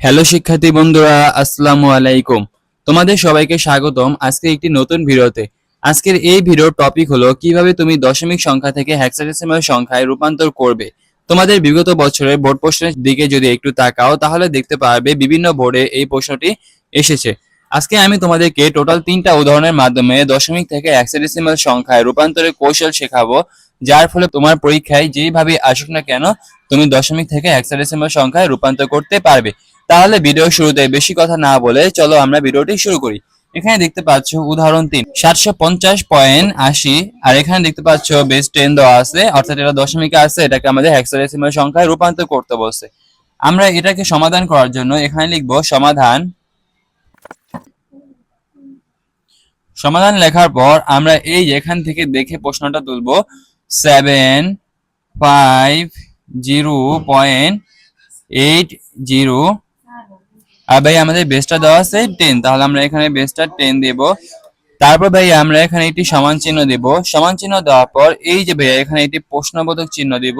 Hello শিক্ষার্থী বন্ধুরা, আসসালামু আলাইকুম। তোমাদের সবাইকে স্বাগতম আজকে একটি নতুন ভিডিওতে। আজকের এই ভিডিওর টপিক হলো কীভাবে তুমি দশমিক সংখ্যা থেকে হেক্সাডেসিমাল সংখ্যায় রূপান্তর করবে। তোমাদের বিগত বছরের বোর্ড প্রশ্নের দিকে যদি একটু তাকাও, তাহলে দেখতে পারবে বিভিন্ন বোর্ডে এই প্রশ্নটি এসেছে। আজকে আমি তোমাদেরকে টোটাল তিনটা উদাহরণের মাধ্যমে দশমিক থেকে হেক্সাডেসিমাল সংখ্যায় রূপান্তরের কৌশল শেখাবো, যার ফলে তোমার পরীক্ষায় যেইভাবে আসুক না কেন, তুমি দশমিক থেকে হেক্সাডেসিমাল সংখ্যায় রূপান্তর করতে পারবে। তাহলে ভিডিও শুরুতে বেশি কথা না বলে চলো আমরা ভিডিওটি শুরু করি। এখানে দেখতে পাচ্ছ উদাহরণ তিন। সাতশো পঞ্চাশ পয়েন্ট আশি। আর এখানে দেখতে পাচ্ছ বেস টেন দেওয়া আছে, অর্থাৎ এটা দশমিকে আছে, এটাকে আমাদের হেক্সাডেসিমাল সংখ্যায় রূপান্তর করতে বলছে। আমরা এটাকে সমাধান করার জন্য এখানে লিখব সমাধান। সমাধান লেখার পর আমরা এই এখান থেকে দেখে প্রশ্নটা তুলব। Seven five zero point eight zero আর ভাই, আমাদের বেসটা দেওয়া আছে টেন তাহলে আমরা এখানে বেসটা টেন দেব। তারপর ভাই, আমরা এখানে একটি সমান চিহ্ন দেব। সমান চিহ্ন দেওয়ার পর, এই যে ভাইয়া, এখানে একটি প্রশ্নবোধক চিহ্ন দিব।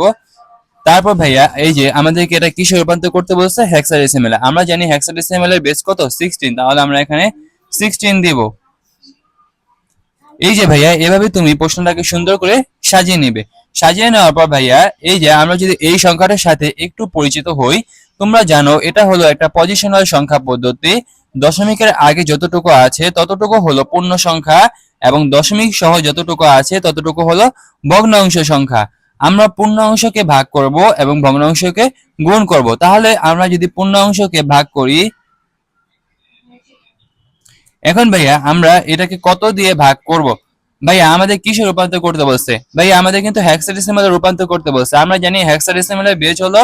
তারপর ভাইয়া, এই যে আমাদেরকে এটা কিসে রূপান্তর করতে বলছে? হেক্সাডেসিমেল আমরা জানি হেক্সাডেসিমেল এর বেস কত? সিক্সটিন তাহলে আমরা এখানে সিক্সটিন দিব। এই যে ভাইয়া, এভাবে তুমি প্রশ্নটাকে সুন্দর করে সাজিয়ে নেবে। সাজিয়ে নেওয়ার পর ভাইয়া, এই যে আমরা যদি এই সংখ্যাটার সাথে একটু পরিচিত হই তোমরা জানো, এটা হলো একটা পজিশনাল সংখ্যা পদ্ধতি। দশমিকের আগে যতটুকু আছে, ততটুকু হলো পূর্ণ সংখ্যা এবং দশমিক সহ যতটুকু আছে, ততটুকু হলো ভগ্নাংশ সংখ্যা। আমরা পূর্ণ অংশকে ভাগ করব এবং ভগ্নাংশকে গুণ করব। তাহলে আমরা যদি পূর্ণ অংশকে ভাগ করি, এখন ভাইয়া আমরা এটাকে কত দিয়ে ভাগ করব? ভাইয়া, আমাদের কিসে রূপান্তর করতে বলছে? ভাইয়া, আমাদের কিন্তু হেক্সাডেসিমালে রূপান্তর করতে বলছে। আমরা জানি হেক্সাডেসিমালের বেজ হলো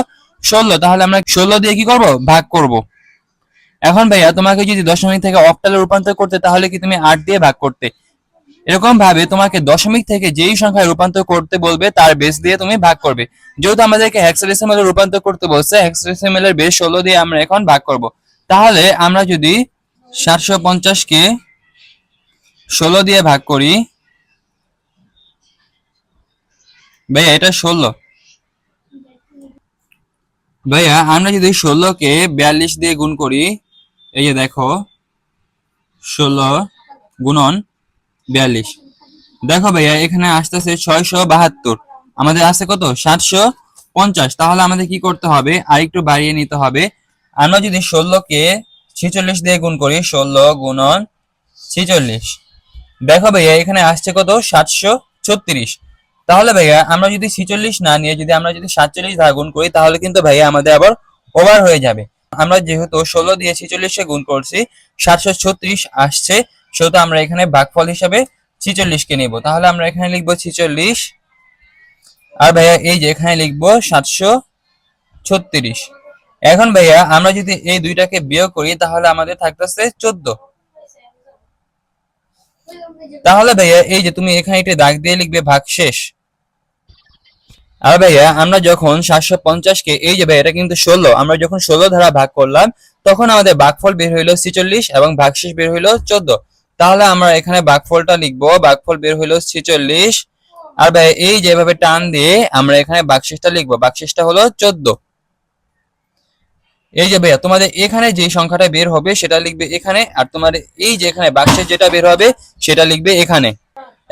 ষোলো, তাহলে আমরা ষোলো দিয়ে কি করব? ভাগ করব। এখন ভাইয়া, তোমাকে যদি দশমিক থেকে অক্টালে রূপান্তর করতে, তাহলে কি তুমি আট দিয়ে ভাগ করতে? এরকম ভাবে তোমাকে দশমিক থেকে যেই সংখ্যায় রূপান্তর করতে বলবে, তার বেস দিয়ে তুমি ভাগ করবে। যেহেতু আমাদেরকে হেক্সাডেসিমালে রূপান্তর করতে বলছে হেক্সাডেসিমালের বেস ষোলো দিয়ে আমরা এখন ভাগ করব। তাহলে আমরা যদি সাতশো পঞ্চাশকে ষোলো দিয়ে ভাগ করি, ভাইয়া, এটা ষোলো। ভাইয়া, আমরা যদি ষোলোকে বিয়াল্লিশ দিয়ে গুণ করি, এই যে দেখো, ষোলো গুণন বিয়াল্লিশ। দেখো ভাইয়া, এখানে আসতেছে ছয়শো বাহাত্তর। আমাদের আছে কত? সাতশো পঞ্চাশ। তাহলে আমাদের কি করতে হবে? আরেকটু বাড়িয়ে নিতে হবে। আমরা যদি ষোলোকে ছেচল্লিশ দিয়ে গুণ করি, ষোলো গুণন ছেচল্লিশ। দেখো ভাইয়া, এখানে আসছে কত? সাতশো ছত্রিশ। তাহলে ভাইয়া, আমরা যদি ছিচল্লিশ না নিয়ে যদি আমরা যদি সাতচল্লিশ দ্বারা গুণ করি, তাহলে কিন্তু ভাইয়া আমাদের আবার ওভার হয়ে যাবে। আমরা যেহেতু ষোলো দিয়ে ছিচল্লিশে গুণ করছি, সাতশো ছত্রিশ আসছে, সেহেতু আমরা এখানে ভাগফল হিসাবে ছিচল্লিশকে নিব। তাহলে আমরা এখানে লিখব ছিচল্লিশ, আর ভাইয়া এই যে এখানে লিখব সাতশো ছত্রিশ। এখন ভাইয়া, আমরা যদি এই দুইটাকে বিয়োগ করি, তাহলে আমাদের থাকতেছে চোদ্দ। তাহলে ভাইয়া, এই যে তুমি এখানে একটি দাগ দিয়ে লিখবে ভাগ শেষ। আর ভাইয়া, আমরা যখন সাতশো পঞ্চাশকে এই যে ভাই এটা কিন্তু ষোলো, আমরা যখন ষোলো ধারা ভাগ করলাম, তখন আমাদের ভাগফল বের হইল ছিচল্লিশ এবং ভাগশেষ বের হইল চোদ্দ। তাহলে আমরা এখানে ভাগফলটা লিখব, ভাগফল বের হইল ছিচল্লিশ। আর ভাই এই যেভাবে টান দিয়ে আমরা এখানে বাকশেষটা লিখব বাকশেষটা হলো চোদ্দ। এই যে ভাইয়া, তোমাদের এখানে যে সংখ্যাটা বের হবে সেটা লিখবে এখানে, আর তোমার এই যে এখানে বাক্সের যেটা বের হবে সেটা লিখবে এখানে।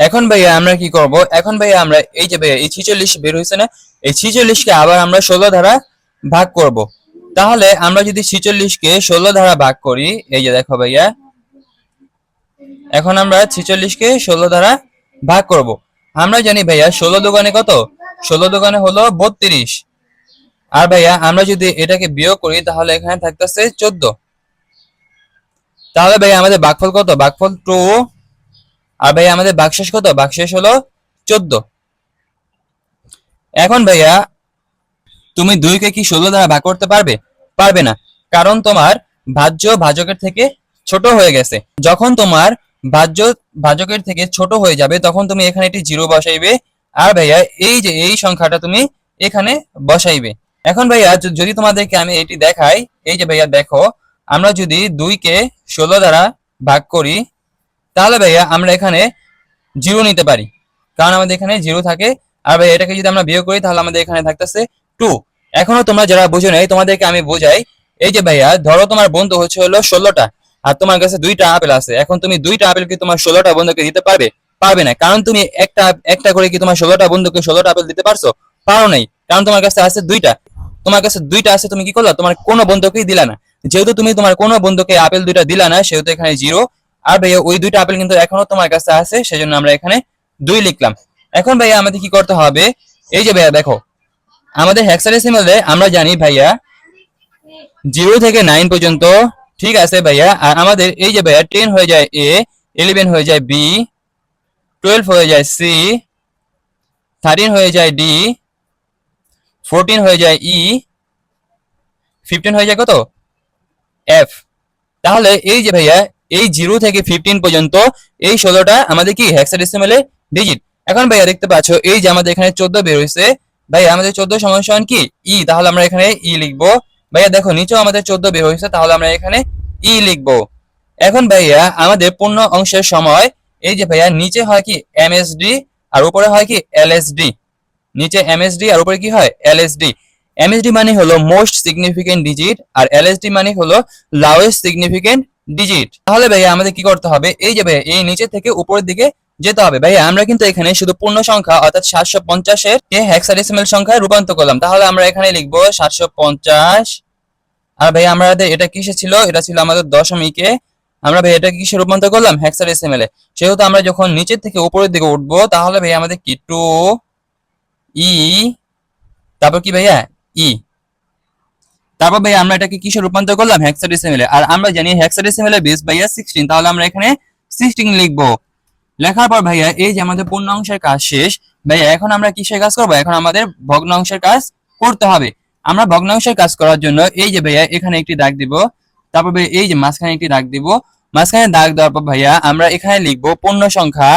এখন ভাইয়া আমরা কি করব? এখন ভাইয়া আমরা এই যে ভাইয়া, এই ছিচল্লিশ বের হয়েছে না? এই ছিচল্লিশকে আবার আমরা ষোলো ধারা ভাগ করব। তাহলে আমরা যদি ছিচল্লিশকে ষোলো ধারা ভাগ করি, এই যে দেখো ভাইয়া, এখন আমরা ছিচল্লিশকে ষোলো ধারা ভাগ করব। আমরা জানি ভাইয়া, ষোলো দোকানে কত? ষোলো দোকানে হলো বত্রিশ। আর ভাইয়া, আমরা যদি এটাকে বিয়োগ করি, তাহলে এখানে থাকতেছে চোদ্দ। তাহলে ভাইয়া আমাদের বাকফল কত? বাকফল টু। আর ভাইয়া আমাদের বাকশেষ কত? বাকশেষ হলো চোদ্দ। এখন ভাইয়া, তুমি দুইকে কি ষোলো দ্বারা ভাগ করতে পারবে? পারবে না। কারণ তোমার ভাজ্য ভাজকের থেকে ছোট হয়ে গেছে। যখন তোমার ভাজ্য ভাজকের থেকে ছোট হয়ে যাবে, তখন তুমি এখানে একটি জিরো বসাইবে। আর ভাইয়া, এই যে এই সংখ্যাটা তুমি এখানে বসাইবে। এখন ভাইয়া যদি তোমাদেরকে আমি এটি দেখাই, এই যে ভাইয়া দেখো, আমরা যদি দুইকে ষোলো দ্বারা ভাগ করি, তাহলে ভাইয়া আমরা এখানে জিরো নিতে পারি। কারণ আমাদের এখানে জিরো থাকে। আর ভাই এটাকে যদি আমরা বিয়োগ করি, তাহলে আমাদের এখানে থাকতেছে টু। এখনও তোমরা যারা বুঝো নাই, তোমাদেরকে আমি বোঝাই, এই যে ভাইয়া, ধরো তোমার বন্ধু হচ্ছে হলো ষোলোটা, আর তোমার কাছে দুইটা আপেল আছে। এখন তুমি দুইটা আপেল কি তোমার ষোলোটা বন্ধুকে দিতে পারবে? পারবে না। কারণ তুমি একটা একটা করে কি তোমার ষোলোটা বন্ধুকে ষোলোটা আপেল দিতে পারছ? পারো নাই। কারণ তোমার কাছে আছে দুইটা। তোমার কাছে দুইটা আছে, তুমি কি করলা? তোমার কোনো বন্ধুকেই দিলা না। যেহেতু তুমি তোমার কোনো বন্ধুকে আপেল দুইটা দিলা না, সেহেতু এখানে জিরো আর ভাইয়া, ওই দুইটা আপেল কিন্তু এখনও তোমার কাছে আছে, সেজন্য আমরা এখানে দুই লিখলাম। এখন ভাইয়া, আমাদের কি করতে হবে? এই যে ভাইয়া, দেখো। আমাদের হেক্সাডেসিমালে আমরা জানি ভাইয়া জিরো থেকে নাইন পর্যন্ত, ঠিক আছে ভাইয়া? আর আমাদের এই যে ভাইয়া টেন হয়ে যায় এ ইলেভেন হয়ে যায় বি টুয়েলভ হয়ে যায় সি থার্টিন হয়ে যায় ডি ফোরটিন হয়ে যায় ই ফিফটিন হয়ে যায় কত? এফ তাহলে এই যে ভাইয়া, এই জিরো থেকে ফিফটিন পর্যন্ত এই ষোলোটা আমাদের কি? হেক্সাডেসিমালে ডিজিট এখন ভাইয়া দেখতে পাচ্ছ, এই যে আমাদের এখানে চোদ্দ বের হয়েছে, ভাইয়া আমাদের চোদ্দ সমান কি? ই তাহলে আমরা এখানে ই লিখব। ভাইয়া দেখো, নিচেও আমাদের চোদ্দ বের হয়েছে, তাহলে আমরা এখানে ই লিখব। এখন ভাইয়া আমাদের পূর্ণ অংশের সময়, এই যে ভাইয়া, নিচে হয় কি? এমএসডি আর উপরে হয় কি? এলএসডি নিচে এমএসডি আর উপরে কি হয়? এলএসডি এমএসডি মানে হলো মোস্ট সিগনিফিকেন্ট ডিজিট আর এলএসডি মানে হলো লাওয়েস্ট সিগনিফিকেন্ট ডিজিট তাহলে ভাইয়া আমাদের কি করতে হবে? এই যে ভাইয়া, এই নিচে থেকে উপরের দিকে যেতে হবে। ভাইয়া, আমরা কিন্তু এখানে শুধু পূর্ণ সংখ্যা, অর্থাৎ সাতশো পঞ্চাশের হেক্সাডেসিমাল সংখ্যায় রূপান্তর করলাম। তাহলে আমরা এখানে লিখব সাতশো পঞ্চাশ। আর ভাই আমাদের এটা কিসে ছিল? এটা ছিল আমাদের দশমিকে। আমরা ভাই এটা কিসে রূপান্তর করলাম? হেক্সাডেসিমালে সেহেতু আমরা যখন নিচের থেকে উপরের দিকে উঠবো, তাহলে ভাই আমাদের কি? টু ই, তারপর কি ভাইয়া? ই। তারপর ভাই আমরা এটাকে কিসে রূপান্তর করলাম? হেক্সাডেসিমালে আর আমরা জানি হেক্সাডেসিমালে বেস ভাইয়া সিক্সটিন তাহলে আমরা এখানে সিক্সটিন লিখব। লেখার পর ভাইয়া এই যে আমাদের পূর্ণাংশের কাজ শেষ, ভাইয়া এখন আমরা কিসের কাজ করব? এখন আমাদের ভগ্নাংশের কাজ করতে হবে। আমরা ভগ্নাংশের কাজ করার জন্য এই যে ভাইয়া এখানে একটি দাগ দিব। তারপর ভাইয়া এই যে মাঝখানে একটি দাগ দিব। মাঝখানে দাগ দেওয়ার পর ভাইয়া আমরা এখানে লিখব পূর্ণ সংখ্যা।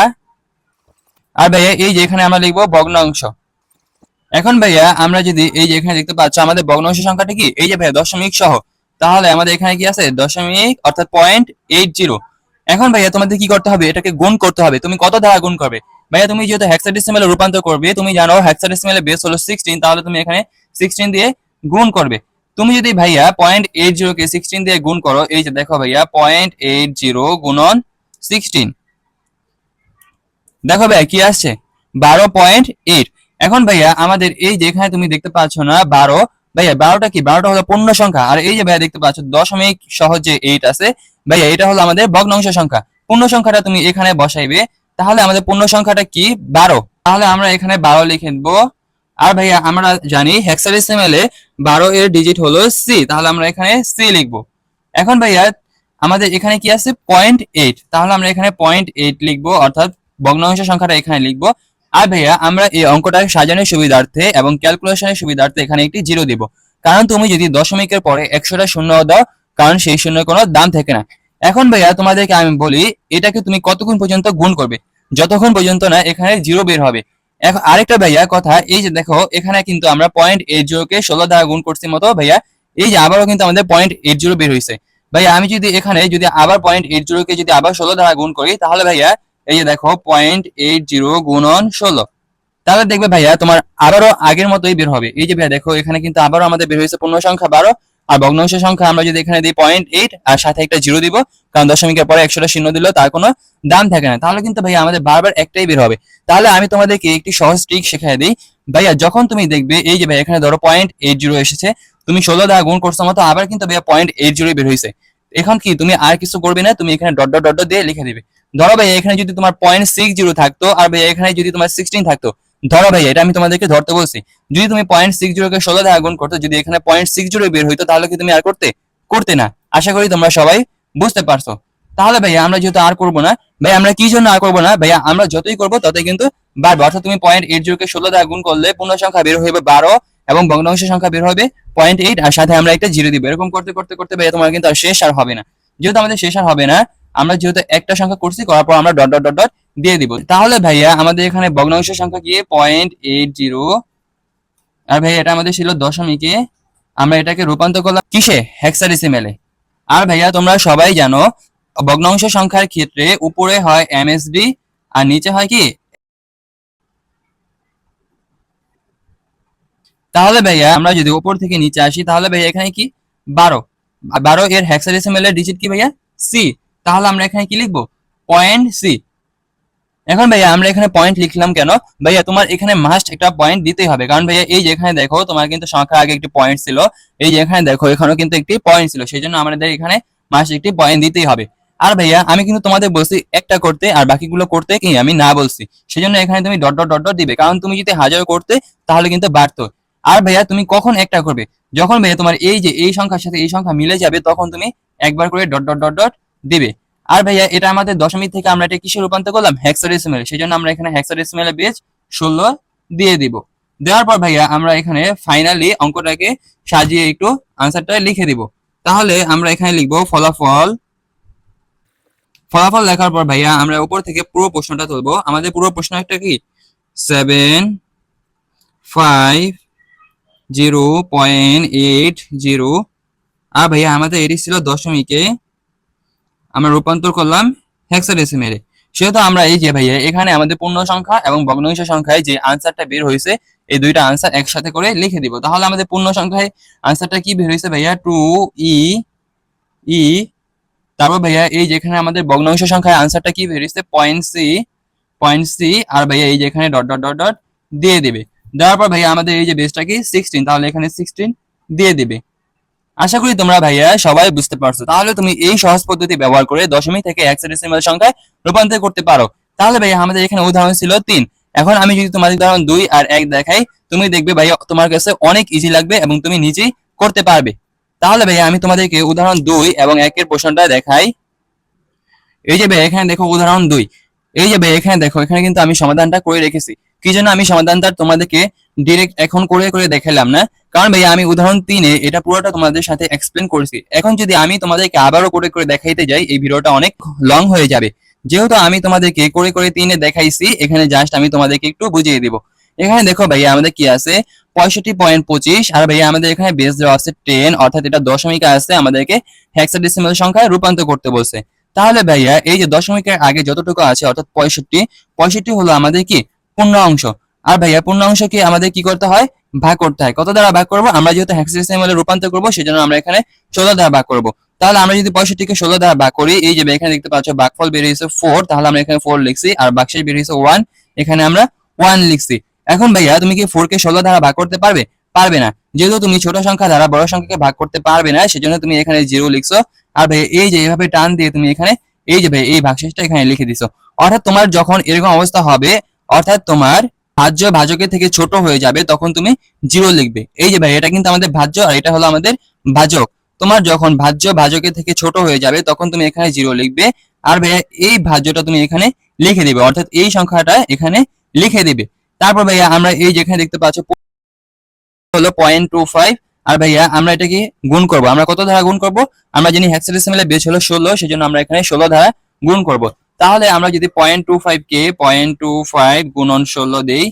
আর ভাইয়া এই যে এখানে আমরা লিখব ভগ্নাংশ। এখন ভাইয়া, আমরা যদি এই যে এখানে দেখতে পাচ্ছ, আমাদের ভগ্নাংশ সংখ্যাটা কি? এই যে ভাইয়া, দশমিক সহ। তাহলে আমাদের এখানে কি আছে? দশমিক, অর্থাৎ পয়েন্ট এইট জিরো এখন ভাইয়া, তোমাদের কি করতে হবে? এটাকে গুণ করতে হবে। তুমি কত দ্বারা গুণ করবে? ভাইয়া, তুমি যেহেতু হেক্সাডেসিমালে রূপান্তর করবে, তুমি জানো হেক্সাডেসিমালে বেস হলো সিক্সটিন তাহলে তুমি এখানে সিক্সটিন দিয়ে গুণ করবে। তুমি যদি ভাইয়া পয়েন্ট এইট জিরো কে সিক্সটিন দিয়ে গুণ করো, এই যে দেখো ভাইয়া পয়েন্ট এইট জিরো গুণন সিক্সটিন দেখো ভাইয়া, কি আসছে? বারো পয়েন্ট এইট এখন ভাইয়া, আমাদের এই যে এখানে তুমি দেখতে পাচ্ছ না, বারো, ভাইয়া, বারোটা কি? বারোটা হলো পূর্ণ সংখ্যা। আর এই যে ভাইয়া দেখতে পাচ্ছ, দশমিক সহজে এইট আছে। ভাইয়া, এটা হলো আমাদের ভগ্নাংশ সংখ্যা। পূর্ণ সংখ্যাটা তুমি এখানে বসাইবে। তাহলে আমাদের পূর্ণ সংখ্যাটা কি? বারো। তাহলে আমরা এখানে বারো লিখে দেবো। আর ভাইয়া, আমরা জানি হেক্সাডেসিমালে বারো এর ডিজিট হলো সি তাহলে আমরা এখানে সি লিখব। এখন ভাইয়া, আমাদের এখানে কি আছে? পয়েন্ট এইট তাহলে আমরা এখানে পয়েন্ট এইট লিখব, অর্থাৎ ভগ্নাংশ সংখ্যাটা এখানে লিখব। আর ভাইয়া, আমরা এই অঙ্কটা সাজানোর সুবিধার্থে এবং ক্যালকুলেশনের সুবিধার্থে এখানে একটি জিরো দিব। কারণ তুমি যদি দশমিকের পরে একশোটা শূন্য দাও, কারণ সেই শূন্যের কোনো দাম থাকে না। এখন ভাইয়া, তোমাদেরকে আমি বলি, এটাকে তুমি কতক্ষণ পর্যন্ত গুণ করবে? যতক্ষণ পর্যন্ত না এখানে জিরো বের হবে। এখন আরেকটা ভাইয়া কথা, এই যে দেখো, এখানে কিন্তু আমরা পয়েন্ট এইট জিরো কে ষোলো দ্বারা গুণ করছি মতো ভাইয়া, এই যে আবারও কিন্তু আমাদের পয়েন্ট এইট জিরো বের হয়েছে ভাইয়া, আমি যদি এখানে যদি আবার পয়েন্ট এইট জিরো কে যদি আবার ষোলো দ্বারা গুণ করি, তাহলে ভাইয়া এই যে দেখো পয়েন্ট এইট জিরো গুণন ষোলো। তাহলে দেখবে ভাইয়া, তোমার আবারও আগের মতোই বের হবে। এই যে ভাইয়া, দেখো, এখানে কিন্তু আবারও আমাদের বের হয়েছে পূর্ণ সংখ্যা বারো, আর ভগ্নাংশ সংখ্যা আমরা যদি এখানে দিই পয়েন্ট এইট আর সাথে একটা জিরো দিব, কারণ দশমিকের পরে একশোটা শূন্য দিলেও তার কোনো দাম থাকে না। তাহলে কিন্তু ভাইয়া, আমাদের বারবার একটাই বের হবে। তাহলে আমি তোমাদেরকে একটি সহজ ট্রিক শেখাই দিই। ভাইয়া, যখন তুমি দেখবে, এই যে ভাই এখানে ধরো পয়েন্ট এইট জিরো এসেছে, তুমি ষোলো দ্বারা গুণ করছ মতো আবার কিন্তু ভাইয়া পয়েন্ট এইট জিরো বের হয়েছে। এখন কি, তুমি আর কিছু করবে না, তুমি এখানে ডট ডট ডট দিয়ে লিখে দিবে। ধরো ভাই, এখানে যদি তোমার পয়েন্ট সিক্স জিরো থাকতো, আর ভাই, এখানে যদি তোমার সিক্সটিন থাকতো, ধরো ভাই, এটা আমি তোমাদেরকে ধরতে বলছি। যদি তুমি পয়েন্ট সিক্স জিরো কে ষোলো দ্বারা গুণ করতো, যদি এখানে পয়েন্ট সিক্স জিরো বের হইতো, তাহলে কি তুমি আর করতে? করতে না। আশা করি তোমরা সবাই বুঝতে পারছ। তাহলে ভাইয়া আমরা যেহেতু আর করব না, ভাই, আমরা কি জন্য আর করব না? ভাইয়া আমরা যতই করব, ততই কিন্তু বাড়বে। অর্থাৎ তুমি পয়েন্ট এইট জিরো কে ষোলো দ্বারা গুণ করলে পূর্ণ সংখ্যা বের হবে বারো এবং ভগ্নাংশ সংখ্যা বের হবে পয়েন্ট এইট আর সাথে আমরা একটা জিরো দিব। এরকম করতে করতে করতে ভাইয়া তোমার কিন্তু আর শেষ আর হবে না। যেহেতু আমাদের শেষ আর হবে না আমরা যেহেতু একটা সংখ্যা করছি, করার পর আমরা ডট ডট ডট ডট দিয়ে দিব। তাহলে ভাইয়া, আমাদের এখানে ভগ্নাংশ সংখ্যা কি পয়েন্ট এইট জিরো আর ভাইয়া, এটা আমাদের ছিল দশমিকে। আমরা এটাকে রূপান্তর করলাম কিসে? হেক্সাডেসিমেলে আর ভাইয়া, তোমরা সবাই জানো ভগ্নাংশ সংখ্যার ক্ষেত্রে উপরে হয় এমএসডি আর নিচে হয় কি? তাহলে ভাইয়া, আমরা যদি উপর থেকে নিচে আসি, তাহলে ভাইয়া এখানে কি? বারো। বারো এর হেক্সাডেসিমেল এর ডিজিট কি ভাইয়া? সি তাহলে আমরা এখানে কি লিখব? পয়েন্ট সি এখন ভাইয়া আমরা এখানে পয়েন্ট লিখলাম কেন? ভাইয়া তোমার এখানে মাস্ট একটা পয়েন্ট দিতেই হবে। কারণ ভাইয়া এই যে এখানে দেখো, তোমার কিন্তু সংখ্যার আগে একটি পয়েন্ট ছিল। এই যে এখানে দেখো, এখানেও কিন্তু একটি পয়েন্ট ছিল। সেই জন্য আমাদের এখানে মাস্ট একটি পয়েন্ট দিতেই হবে। আর ভাইয়া, আমি কিন্তু তোমাদের বলছি একটা করতে আর বাকিগুলো করতে কি আমি না বলছি। সেজন্য এখানে তুমি ডট ডট ডট ডট দিবে। কারণ তুমি যদি হাজারো করতে, তাহলে কিন্তু বাড়তো। আর ভাইয়া, তুমি কখন একটা করবে? যখন ভাইয়া তোমার এই যে এই সংখ্যার সাথে এই সংখ্যা মিলে যাবে, তখন তুমি একবার করে ডট ডট ডট ডট দিবে। আর ভাইয়া, এটা আমাদের দশমিক থেকে আমরা এটা কিসে রূপান্তর করলাম? হেক্সাডেসিমেল সেই জন্য আমরা এখানে হেক্সাডেসিমেল বেজ ষোলো দিয়ে দিব। দেওয়ার পর ভাইয়া, আমরা এখানে ফাইনালি অঙ্কটাকে সাজিয়ে একটু আনসারটা লিখে দিব। তাহলে আমরা এখানে লিখব ফলাফল। ফলাফল লেখার পর ভাইয়া, আমরা উপর থেকে পুরো প্রশ্নটা তুলবো। আমাদের পুরো প্রশ্ন একটা কি? Seven five zero point eight zero আর ভাইয়া, আমাদের এটি ছিল দশমিকে আমরা রূপান্তর করলাম হেক্সাডেসিমেলে সেহেতু আমরা এই যে ভাইয়া, এখানে আমাদের পূর্ণ সংখ্যা এবং ভগ্নাংশ সংখ্যায় যে আনসারটা বের হয়েছে, এই দুইটা আনসার একসাথে করে লিখে দিব। তাহলে আমাদের পূর্ণ সংখ্যায় আনসারটা কি বের হয়েছে ভাইয়া? টু ই ই তারপর ভাইয়া এই যেখানে আমাদের ভগ্নাংশ সংখ্যায় আনসারটা কি বের হয়েছে? পয়েন্ট সি পয়েন্ট সি আর ভাইয়া এই যেখানে ডট ডট ডট ডট দিয়ে দিবে। দেওয়ার পর ভাইয়া আমাদের এই যে বেসটা কি সিক্সটিন তাহলে এখানে সিক্সটিন দিয়ে দিবে। আশা করি তোমরা ভাইয়া সবাই বুঝতে পারছ। তাহলে তুমি এই সহজ পদ্ধতি ব্যবহার করে দশমিক থেকে এক হেক্সাডেসিমাল সংখ্যায় রূপান্তর করতে পারো। তাহলে ভাইয়া আমাদের এখানে উদাহরণ ছিল তিন। এখন আমি যদি তোমাদের উদাহরণ দুই আর এক দেখাই, তুমি দেখবে ভাইয়া তোমার কাছে অনেক ইজি লাগবে এবং তুমি নিজেই করতে পারবে। তাহলে ভাইয়া আমি তোমাদেরকে উদাহরণ দুই এবং একের প্রশ্নটা দেখাই। এই যে ভাইয়া এখানে দেখো উদাহরণ দুই। এই যে ভাইয়া এখানে দেখো, এখানে কিন্তু আমি সমাধানটা করে রেখেছি। কি জন্য আমি সমাধানটা তোমাদেরকে ডিরেক্ট এখন করে করে দেখালাম না? কারণ ভাইয়া, আমি উদাহরণ তিনে এটা পুরোটা তোমাদের সাথে এক্সপ্লেন করেছি। এখন যদি আমি তোমাদেরকে আবারও করে করে দেখাইতে যাই, এই ভিডিওটা অনেক লং হয়ে যাবে। যেহেতু আমি তোমাদেরকে করে করে তিনে দেখাইছি, এখানে জাস্ট আমি তোমাদেরকে একটু বুঝিয়ে দিব। এখানে দেখো ভাইয়া, আমাদের কি আছে? পঁয়ষট্টি পয়েন্ট পঁচিশ, আর ভাইয়া, আমাদের এখানে বেস দেওয়া আছে টেন অর্থাৎ এটা দশমিক আছে আমাদেরকে হেক্সাডেসিমাল সংখ্যায় রূপান্তর করতে বলছে। তাহলে ভাইয়া, এই যে দশমিকের আগে যতটুকু আছে, অর্থাৎ পঁয়ষট্টি পঁয়ষট্টি হলো আমাদের কি? পূর্ণ অংশ আর ভাইয়া পূর্ণ অংশকে আমাদের কি করতে হয়? ভাগ করতে হয়। কত দ্বারা ভাগ করব? আমরা যেহেতু হেক্সাডেসিমালে রূপান্তর করব, সেজন্য আমরা এখানে ষোলো দ্বারা ভাগ করব। তাহলে আমরা যদি পঁয়ষট্টিকে ষোলো দ্বারা ভাগ করি, এই যে এখানে দেখতে পাচ্ছ ভাগফল বেরিয়েছে ফোর তাহলে আমরা এখানে ফোর লিখছি, আর বাক্সের বেরিয়েছে ওয়ান এখানে আমরা ওয়ান লিখছি। এখন ভাইয়া, তুমি কি ফোর কে ষোলো দ্বারা ভাগ করতে পারবে? পারবে না। যেহেতু তুমি ছোট সংখ্যা দ্বারা বড় সংখ্যাকে ভাগ করতে পারবে না, সেজন্য তুমি এখানে জিরো লিখছো। আর ভাই, এই যে এইভাবে টান দিয়ে তুমি এখানে, এই যে ভাই, এই ভাগশেষটা এখানে লিখে দিছো। অর্থাৎ তোমার যখন এরকম অবস্থা হবে অর্থাৎ তোমার ভাজ্য ভাজকের থেকে ছোট হয়ে যাবে, তখন তুমি জিরো লিখবে। এই যে ভাই, এটা কিন্তু আমাদের ভাজ্য আর এটা হলো আমাদের ভাজক। তোমার যখন ভাজ্য ভাজকের থেকে ছোট হয়ে যাবে, তখন তুমি এখানে জিরো লিখবে। আর ভাইয়া, এই ভাজ্যটা তুমি এখানে লিখে দিবে। অর্থাৎ এই সংখ্যাটা এখানে লিখে দিবে। তারপর ভাইয়া, আমরা এই যেখানে দেখতে পাচ্ছ, হলো পয়েন্ট টু ফাইভ আর ভাইয়া, আমরা এটাকে গুণ করব। আমরা কত ধারা গুণ করব? আমরা জানি হেক্সাডেসিমেলে বেস হলো ষোলো, সেজন্য আমরা এখানে ষোলো ধারা গুণ করব। তাহলে আমরা যদি পয়েন্ট টু ফাইভ কে পয়েন্ট টু ফাইভ গুণন ষোলো দেই,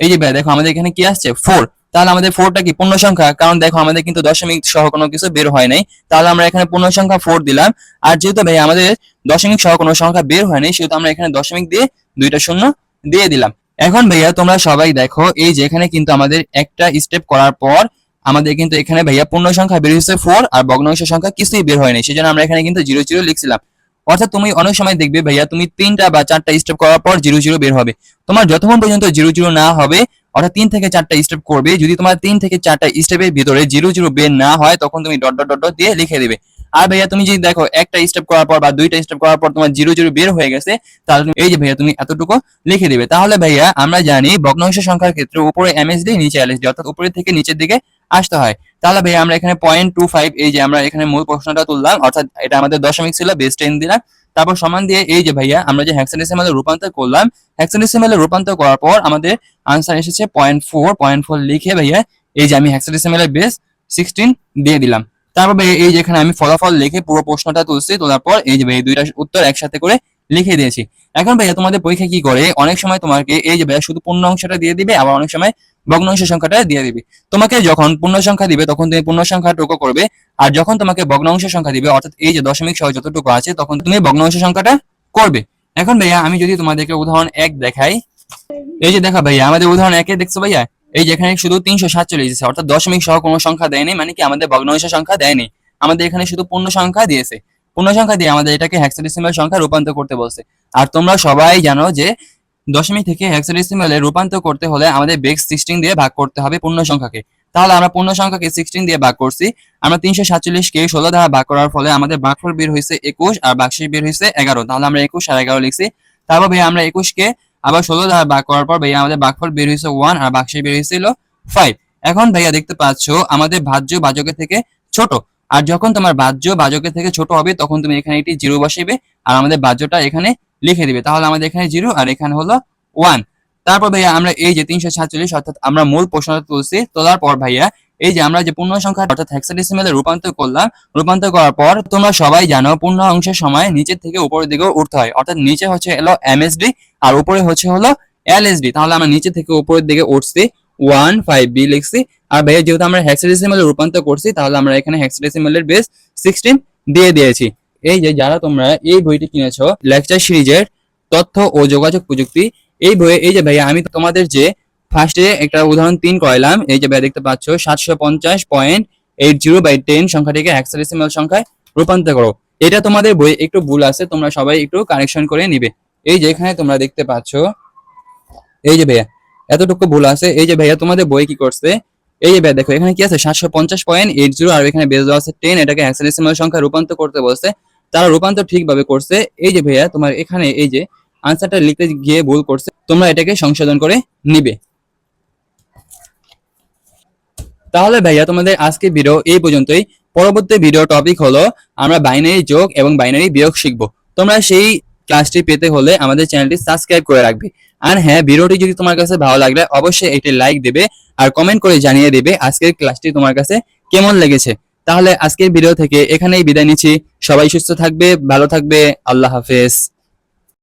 এই যে দেখো আমাদের এখানে কি আসছে? ফোর তাহলে আমাদের ফোরটা কি? পূর্ণ সংখ্যা? কারণ দেখো আমাদের কিন্তু দশমিক সহ কোনো কিছু বের হয় নাই। তাহলে আমরা এখানে পূর্ণ সংখ্যা ফোর দিলাম। আর যেহেতু ভাই, আমাদের দশমিক সহ কোনো সংখ্যা বের হয়নি সেহেতু আমরা এখানে দশমিক দিয়ে দুইটা শূন্য দিয়ে দিলাম। এখন ভাইয়া, তোমরা সবাই দেখো, এই যে এখানে কিন্তু আমাদের একটা স্টেপ করার পর আমাদের কিন্তু এখানে ভাইয়া পূর্ণ সংখ্যা বের হয়েছে ফোর আর ভগ্নাংশ সংখ্যা কিছুই বের হয়নি সেজন্য আমরা এখানে কিন্তু জিরো জিরো লিখছিলাম। অর্থাৎ তুমি অনেক সময় দেখবে ভাইয়া, তুমি তিনটা বা চারটা স্টেপ করার পর জিরো জিরো বের হবে। তোমার যতক্ষণ পর্যন্ত জিরো জিরো না হবে, অর্থাৎ তিন থেকে চারটা স্টেপ করবে, যদি তোমার তিন থেকে চারটা স্টেপের ভিতরে জিরো জিরো বের না হয়, তখন তুমি ডট ডট ডট দিয়ে লিখে দেবে। আর ভাইয়া, তুমি যদি দেখো একটা স্টেপ করার পর বা দুইটা স্টেপ করার পর তোমার জিরো জিরো বের হয়ে গেছে, তাহলে এই যে ভাইয়া, তুমি এতটুকু লিখে দেবে। তাহলে ভাইয়া, আমরা জানি ভগ্নাংশ সংখ্যার ক্ষেত্রে উপরে এমএসডি নিচে এলএসডি অর্থাৎ উপরে থেকে নিচের দিকে আসতে হয়। তাহলে ভাইয়া আমরা এখানে পয়েন্ট টু ফাইভ এই যে আমরা এখানে মূল প্রশ্নটা তুললাম, অর্থাৎ এটা আমাদের দশমিক ছিল বেস টেন দিলাম। তারপর সমান দিয়ে এই যে ভাইয়া আমরা যে হ্যাক্সাডেসিমালে রূপান্তর করলাম হ্যাক্সাডেসিমালে রূপান্তর করার পর আমাদের আনসার এসেছে পয়েন্ট ফোর পয়েন্ট ফোর লিখে ভাইয়া এই যে আমি হ্যাক্সাডেসিমালের বেস সিক্সটিন দিয়ে দিলাম। তারপর ভাইয়া এই যেখানে আমি ফলাফল লিখে পুরো প্রশ্নটা তুলছি, তোলার পর এই যে ভাই দুইটা উত্তর একসাথে করে লিখে দিয়েছি। এখন ভাইয়া তোমাদের পরীক্ষা কি করে? অনেক সময় তোমাকে এই যে ভাইয়া শুধু পূর্ণ অংশটা দিয়ে দিবে, আবার অনেক সময় ভগ্নাংশ সংখ্যাটা দিয়ে দিবে। তোমাকে যখন পূর্ণ সংখ্যা দিবে, তখন তুমি পূর্ণ সংখ্যা সংখ্যাটুকু করবে। আর যখন তোমাকে ভগ্নাংশ সংখ্যা দিবে, অর্থাৎ এই যে দশমিক সহ যতটুকু আছে, তখন তুমি ভগ্নাংশ সংখ্যাটা করবে। এখন ভাইয়া, আমি যদি তোমাদেরকে উদাহরণ এক দেখাই। এই যে দেখা ভাইয়া, আমাদের উদাহরণ একে দেখছ ভাইয়া? এই যেখানে শুধু তিনশো সাতচল্লিশ দিচ্ছে অর্থাৎ দশমিক সহ কোনো সংখ্যা দেয়নি মানে কি আমাদের ভগ্নাংশ সংখ্যা দেয়নি। আমাদের এখানে শুধু পূর্ণ সংখ্যা দিয়েছে। পূর্ণ সংখ্যা দিয়ে আমাদের এটাকে হেক্সাডেসিমাল সংখ্যা রূপান্তর করতে বলছে। আর তোমরা সবাই জানো যে দশমিক থেকে হেক্সাডেসিমালে রূপান্তর করতে হলে আমাদের বেস সিক্সটিন দিয়ে ভাগ করতে হবে পূর্ণ সংখ্যাকে। তাহলে আমরা পূর্ণ সংখ্যাকে সিক্সটিন দিয়ে ভাগ করছি। আমরা তিনশো সাতচল্লিশকে ষোলো দ্বারা ভাগ করার ফলে আমাদের ভাগফল বের হয়েছে একুশ আর বাক্সিস বের হয়েছে এগারো। তাহলে আমরা একুশ আর এগারো লিখছি। তারপর ভাইয়া আমরা একুশকে আবার ষোলো দ্বারা ভাগ করার পর ভাইয়া আমাদের ভাগফল বের হয়েছে ওয়ান আর বাক্সিস বের হয়েছিল ফাইভ এখন ভাইয়া দেখতে পাচ্ছ আমাদের ভাজ্য বাজকের থেকে ছোট। আর যখন তোমার বাহ্য বাজকের থেকে ছোট হবে, তখন তুমি এখানে একটি জিরো বসাইবে। আর আমাদের বাহ্যটা এখানে লিখে দিবে। তাহলে আমাদের এখানে জিরো আর এখানে হলো ওয়ান তারপর ভাইয়া আমরা এই যে তিনশো সাতচল্লিশ অর্থাৎ আমরা মূল প্রশ্নটা তুলছি, তোলার পর ভাইয়া এই যে আমরা যে পূর্ণ সংখ্যা অর্থাৎ হেক্সাডেসিমালে রূপান্তর করলাম, রূপান্তর করার পর তোমরা সবাই জানো পূর্ণ অংশের সময় নিচের থেকে উপরের দিকে উঠতে হয়। অর্থাৎ নিচে হচ্ছে এলো এমএসডি আর উপরে হচ্ছে হলো এলএসডি তাহলে আমরা নিচে থেকে উপরের দিকে উঠছি ওয়ান ফাইভ বি লিখছি। আর ভাইয়া যেহেতু আমরা হেক্সাডেসিমালে রূপান্তর করছি, তাহলে আমরা এখানে হেক্সাডেসিমালের বেস সিক্সটিন দিয়ে দিয়েছি। এই যে যারা তোমরা এই বইটি কিনেছো লেকচার সিরিজের তথ্য ও যোগাযোগ প্রযুক্তি, এই বইয়ে, এই যে ভাইয়া, আমি তোমাদের যে ফার্স্টে একটা উদাহরণ তিন করাইলাম, এই যে ভাইয়া দেখতে পাচ্ছ, সাতশো পঞ্চাশ point eight zero by ten সংখ্যাটিকে hexadecimal সংখ্যায় রূপান্তর করো। এটা তোমাদের বই একটু ভুল আছে, তোমরা সবাই একটু কারেকশন করে নিবে। এই যে এখানে তোমরা দেখতে পাচ্ছ, এই যে ভাইয়া, এতটুকু ভুল আছে। এই যে ভাইয়া, তোমাদের বই কি করছে? এই যে দেখো, এখানে কি আছে? সাতশো পঞ্চাশ পয়েন্ট এইট জিরো আর এখানে বেস দেওয়া আছে টেন এটাকে হেক্সাডেসিমাল সংখ্যা রূপান্তর করতে বলছে। তারা রূপান্তর ঠিকভাবে করছে। এই যে ভাইয়া, তোমার এখানে এই যে আনসারটা লিখতে গিয়ে ভুল করছে, তোমরা এটাকে সংশোধন করে নিবে। তাহলে ভাইয়া, তোমাদের আজকে ভিডিও এই পর্যন্তই। পরবর্তী ভিডিও টপিক হলো, আমরা বাইনারি যোগ এবং বাইনারি বিয়োগ শিখব। তোমরা সেই ক্লাসটি পেতে হলে আমাদের চ্যানেলটি সাবস্ক্রাইব করে রাখবে। আর হ্যাঁ ভিডিওটি যদি তোমার কাছে ভালো লাগলে অবশ্যই একটি লাইক দেবে আর কমেন্ট করে জানিয়ে দেবে আজকের ক্লাসটি তোমার কাছে কেমন লেগেছে। তাহলে আজকের ভিডিও থেকে এখানেই বিদায় নিচ্ছি। সবাই সুস্থ থাকবে ভালো থাকবে। আল্লাহ হাফেজ।